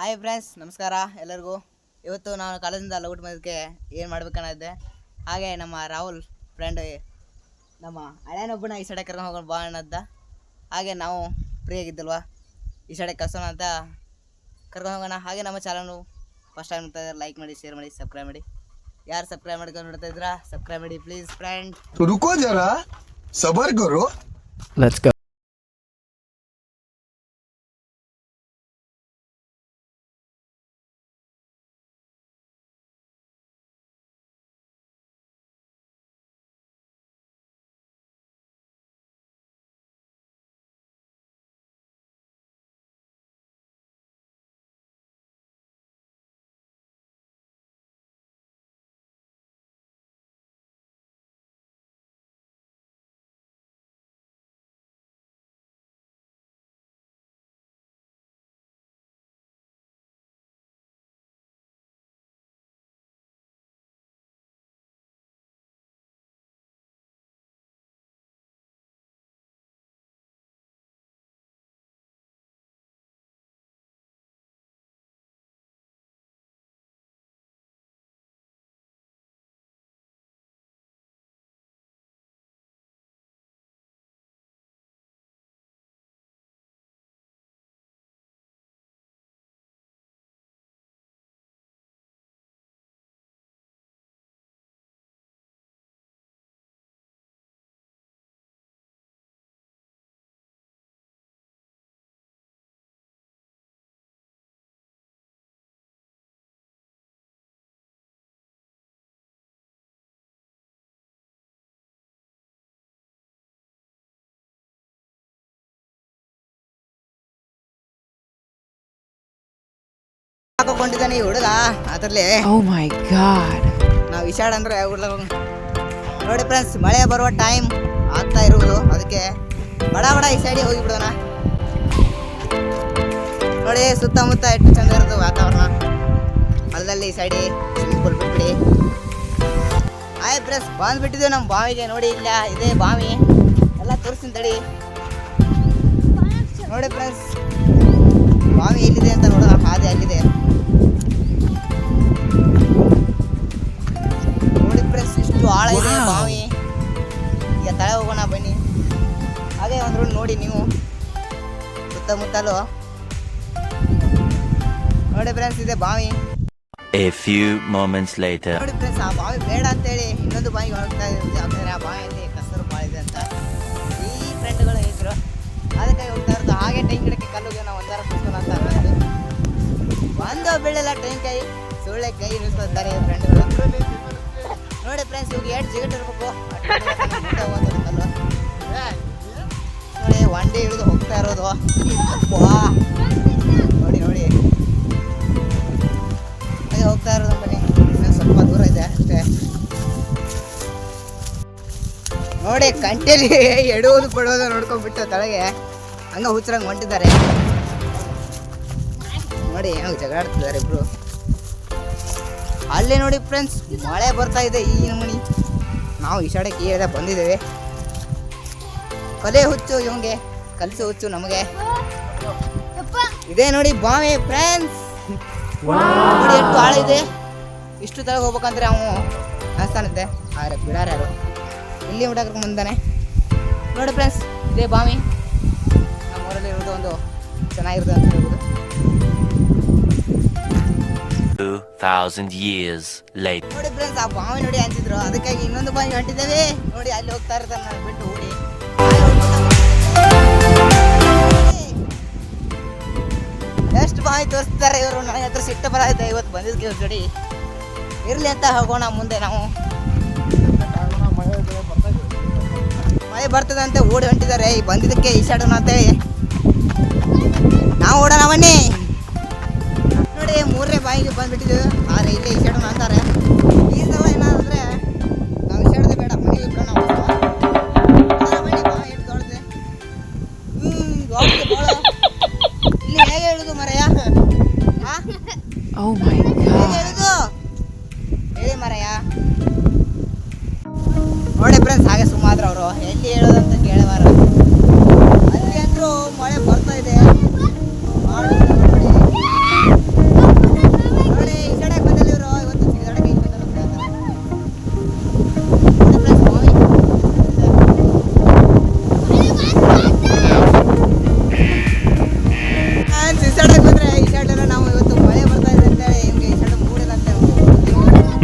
Hi friends ನಮಸ್ಕಾರ ಎಲ್ಲರಿಗೂ. ಇವತ್ತು ನಾನು ಕಾಲೇಜಿಂದ ಲೌಟ್ ಮಾಡೋದಕ್ಕೆ ಏನು ಮಾಡ್ಬೇಕನ್ನೋದೆ ಹಾಗೆ ನಮ್ಮ ರಾಹುಲ್ ಫ್ರೆಂಡ್ ನಮ್ಮ ಹಳೆಯನೊಬ್ಬನ ಈ ಸಡೆ ಕರ್ಕೊಂಡು ಹೋಗೋಣ ಬಾ ಅನ್ನೋದ ಹಾಗೆ ನಾವು ಫ್ರೀ ಆಗಿದ್ದಲ್ವ? ಈ ಸಡೆ ಕಳ್ಸೋಣ ಅಂತ ಕರ್ಕೊಂಡು ಹೋಗೋಣ. ಹಾಗೆ ನಮ್ಮ ಚಾನಲ್ ಫಸ್ಟ್ ಟೈಮ್ ನೋಡ್ತಾ ಲೈಕ್ ಮಾಡಿ ಶೇರ್ ಮಾಡಿ ಸಬ್ಸ್ಕ್ರೈಬ್ ಮಾಡಿ. ಯಾರು ಸಬ್ಸ್ಕ್ರೈಬ್ ಮಾಡ್ಕೊಂಡು ನೋಡ್ತಾ ಇದ್ರಾ ಸಬ್ಸ್ಕ್ರೈಬ್ ಮಾಡಿ ಪ್ಲೀಸ್ ಫ್ರೆಂಡ್ ಹುಡುಕೋ ಜರ ಸಬರ್ ಗುರು ಗೋ Let's ಈ ಹುಡುಗ ಅದರಲ್ಲಿ ಓ ಮೈ ಗಾಡ್ ನಾವು ವಿಷಾಡ ಅಂದ್ರೆ ಹುಡುಗ ನೋಡಿ ಫ್ರೆಂಡ್ಸ್ ಮಳೆ ಬರುವ ಟೈಮ್ ಆಗ್ತಾ ಇರುವುದು ಅದಕ್ಕೆ ಬಡ ಬಡ ಈ ಸೈಡಿಗೆ ಹೋಗಿ ಬಿಡೋಣ. ನೋಡಿ ಸುತ್ತಮುತ್ತ ಎಷ್ಟು ಚಂದ ಇರೋದು ವಾತಾವರಣ. ಹೊಲದಲ್ಲಿ ಈ ಸೈಡಿ ಸ್ವಿಮ್ಮಿಂಗ್ ಪೂಲ್ ಬಿಟ್ಬಿಡಿ ಆಯ್ ಫ್ರೆಂಡ್ಸ್ ಬಂದ್ಬಿಟ್ಟಿದ್ದೀವಿ ನಮ್ಮ ಬಾವಿಗೆ ನೋಡಿ ಇಲ್ಲ ಇದೇ ಬಾವಿ. ಎಲ್ಲ ತೋರಿಸ್ತೀನಿ ತಡಿ. ನೋಡಿ ಫ್ರೆಂಡ್ಸ್ round ನೋಡಿ ನೀವು. ಸುತ್ತಮುತ್ತಲು. ನೋಡಿ ಫ್ರೆಂಡ್ಸ್ ಇದೆ ಬಾವಿ. A few moments later. ನೋಡಿ ಫ್ರೆಂಡ್ಸ್ ಆ ಬಾವಿ ಬೇಡ ಅಂತೇಳಿ ಇನ್ನೊಂದು ಬಾವಿ ಹೋಗ್ತಾ ಇದ್ದೀವಿ ಯಾಕಂದ್ರೆ ಆ ಬಾವಿಯಲ್ಲಿ ಕಸರು ಭಾಳ ಇದೆ ಅಂತ ಈ ಫ್ರೆಂಡ್ಗಳು ಇದ್ರು. ಅದಕ್ಕೆ ಹೋಗ್ತಾ ಇರೋದು. ಹಾಗೆ ಗಿಡಕ್ಕೆ ಕಲ್ಲುಗೆ ನಾವು ಒಂದಾರ ಕುತ್ಕೊಂಡು ಅಂತ ಅನ್ನೋದು ಒಂದು ಬೀಳಲ್ಲ ತೆಂಗಿನಕಾಯಿ ಸುಳ್ಳೆ ಕೈ ನಿಲ್ಸ್ಕೊತಾರೆ ಫ್ರೆಂಡ್ಗಳು ನೋಡಿ ಫ್ರೆಂಡ್ಸ್ ಇವಾಗ ಎಷ್ಟು ಜಿಗಟ್ ಇರಬೇಕು. ಕಲ್ಲು. ನೋಡಿ ಒಂಡಿ ಹಿಡಿದು ಹೋಗ್ತಾ ಇರೋದು. ನೋಡಿ ನೋಡಿ. ಹಾಗೆ ಹೋಗ್ತಾ ಇರೋದು ಬನ್ನಿ. ಸ್ವಲ್ಪ ದೂರ ಇದೆ ಅಷ್ಟೇ. ನೋಡಿ ಕಂಟೆಲಿ ಎಡುವುದು ಪಡುವುದು ನೋಡ್ಕೊಂಡ್ಬಿಟ್ಟು ತಳಗೆ ಹಂಗ ಹುಚ್ಚರಂಗೆ ಹೊಂಟಿದ್ದಾರೆ. ನೋಡಿ, ಹೆಂಗ್ ಜಗಳಾಡ್ತಿದ್ದಾರೆ ಇಬ್ರು. ಅಲ್ಲಿ ನೋಡಿ ಫ್ರೆಂಡ್ಸ್ ಮಳೆ ಬರ್ತಾ ಇದೆ ಈ ನಮೂನಿ ನಾವು ಈ ಸೈಡಕ್ಕೆ ಈ ಬಂದಿದ್ದೇವೆ. ಕಲೆ ಹುಚ್ಚು ಇವಂಗೆ ಕಲಸು ಹುಚ್ಚು ನಮಗೆ. ಇದೆ ನೋಡಿ ಬಾವಿ ಫ್ರೆಂಡ್ಸ್ ನೋಡಿ ಎಷ್ಟು ಆಳ ಇದೆ. ಇಷ್ಟು ತಳಗೆ ಹೋಗ್ಬೇಕಂದ್ರೆ ಅವನು ಅನಿಸ್ತಾನಿದ್ದೆ ಆದ್ರೆ ಬಿಡಾರ ಯಾರು? ಇಲ್ಲಿ ಊಟ ಮುಂದಾನೆ ನೋಡಿ ಫ್ರೆಂಡ್ಸ್ ಇದೇ ಬಾವಿ. ನಮ್ಮ ಊರಲ್ಲಿ ಇರೋದು ಒಂದು ಚೆನ್ನಾಗಿರುತ್ತೆ ಅಂತ ಹೇಳ್ಬೋದು. 2000 years later. ನೋಡಿ ಫ್ರೆಂಡ್ಸ್ ಆ ಬಾವಿ ನೋಡಿ ಅಂತಿದ್ರು ಅದಕ್ಕಾಗಿ ಇನ್ನೊಂದು ಬಾವಿ ಹೊಂಟಿದ್ದೇವೆ ನೋಡಿ ಅಲ್ಲಿ ಹೋಗ್ತಾ ಇರ್ತಾರೆ ನಾನು ಬಿಟ್ಟು ಓಡಿ ಎಷ್ಟು ಬಾಯಿ ತೋರಿಸ್ತಾರೆ ಇವರು. ನನಗೆ ಹತ್ರ ಸಿಟ್ಟು ಬರತ್ತೆ ಇವತ್ತು ಬಂದಿದ್ದಕ್ಕೆ ಜೋಡಿ. ಇರ್ಲಿ ಅಂತ ಹೋಗೋಣ ಮುಂದೆ ನಾವು. ಮಳೆ ಬರ್ತದಂತೆ, ಓಡಿ ಹೊಂಟಿದ್ದಾರೆ. ಈ ಬಂದಿದ್ದಕ್ಕೆ ಈಸಾಡೋಣ ಅಂತೇಳಿ ನಾವು ಓಡೋಣ ಬನ್ನಿ. ನೋಡಿ, ಮೂರನೇ ಬಾಯಿಗೆ ಬಂದ್ಬಿಟ್ಟಿದ್ದು. ಆದರೆ ಇಲ್ಲೇ ಈಸಾಡೋಣ ಅಂತಾರೆ. God. ಹೇಳುದು ಹೇಳಿ ಮರಯ್ಯ ನೋಡಿ ಫ್ರೆಂಡ್ಸ್ ಹಾಗೆ ಸುಮಾರು ಅವರು. ಎಲ್ಲಿ ಹೇಳೋದಂತ